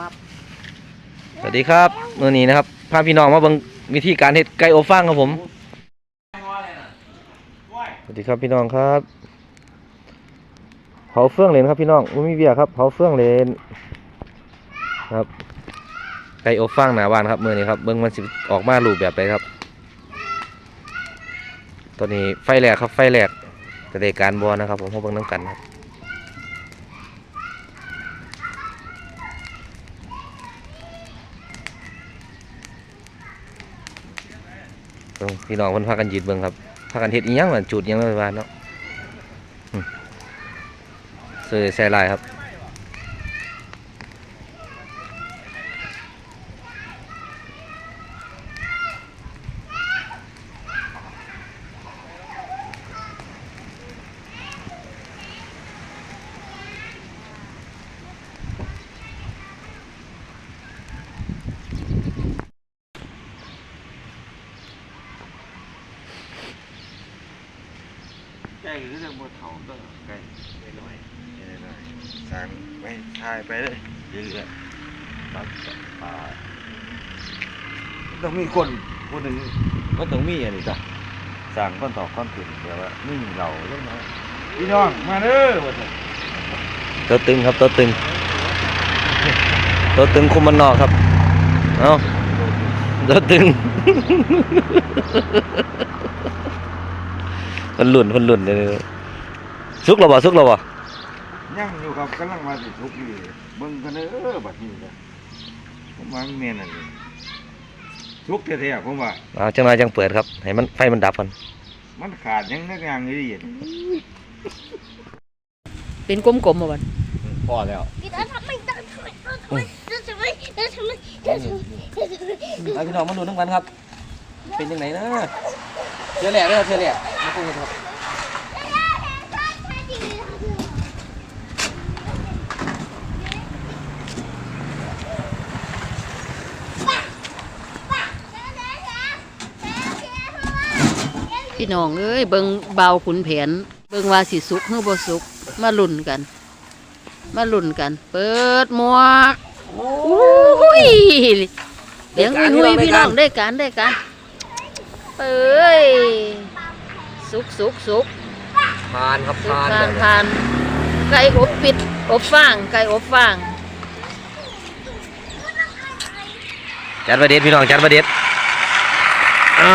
มาสวัสดีครับมื่อนี้นะครับพาพี่น้องมาเบิ่งวิธีการเฮ็ดไก่อบฟางครับผม สวัสดีครับพี่น้องครับเผาเฟื่องเลนครับพี่น้องบ่มีเวียครับเผาเฟื่องเลนครับ ไก่อบฟางหน้าบ้านครับมื่อนี้ครับเบิ่งมันสิออกมารูปแบบใดครับ ตอนนี้ไฟแรกครับไฟแรกจะได้การบอนะครับ ผมเขาเบิ่งน้ำกันครับเบิ่ง พี่น้องมันพากันยืดเบิ่งครับพากันเฮ็ดอีหยังมันจุดอิหยังไว้บ้านเนาะเสือใส่ลายครับ กล้หรือจะหมดเถาก็ใกล้ไปหน่อยไปหน่อยสั่งไปถ่ายไปเลยเรื่อยๆปักป่าต้องมีคนคนหนึ่งก็ต้องมีอันนี้จ้ะสั่งก้อนต่อก้อนถึงแต่ว่าไม่มีเราเรื่องน้อยพี่น้องมาเด้อว่าจะตัวตึงครับตัวตึงตัวตึงคุมมันนอกครับ เอาตัวตึง คนลุ่นคนลุ่นเลยสุกเราบ่สุกเราบ่ย่งอยู่ครับกำลังมาสิทุกอยู่เบิ่งกันเออบัดนี้ครัมันเมียนอั่นสุกแท้ๆผมว่า อ่าจังไรจังเปิดครับให้มันไฟมันดับกันมันขาดยังนักอย่างนี้ดเป็นกลมๆมาบัดพอแล้วไอาพี่น้องมาดูน้ำมันครับ เป็นยังไงนะเจอแหล่เด้อเจอแหล่ คุยกันครับพี่น้องเอ้ยเบิงเบาขุนแผน เบิงว่าสิสุกหรือบ่สุก มาลุ้นกัน มาลุ้นกัน เปิดหมวกอุ้ยเลี้ยงหุยพี่น้องได้การได้การเอ้ย สุกสุกสุกทานครับสุกทานทานทานไก่อบปิด อบฟาง ไก่อบฟางจัดประเด็ดพี่น้องจัดประเด็ดอะ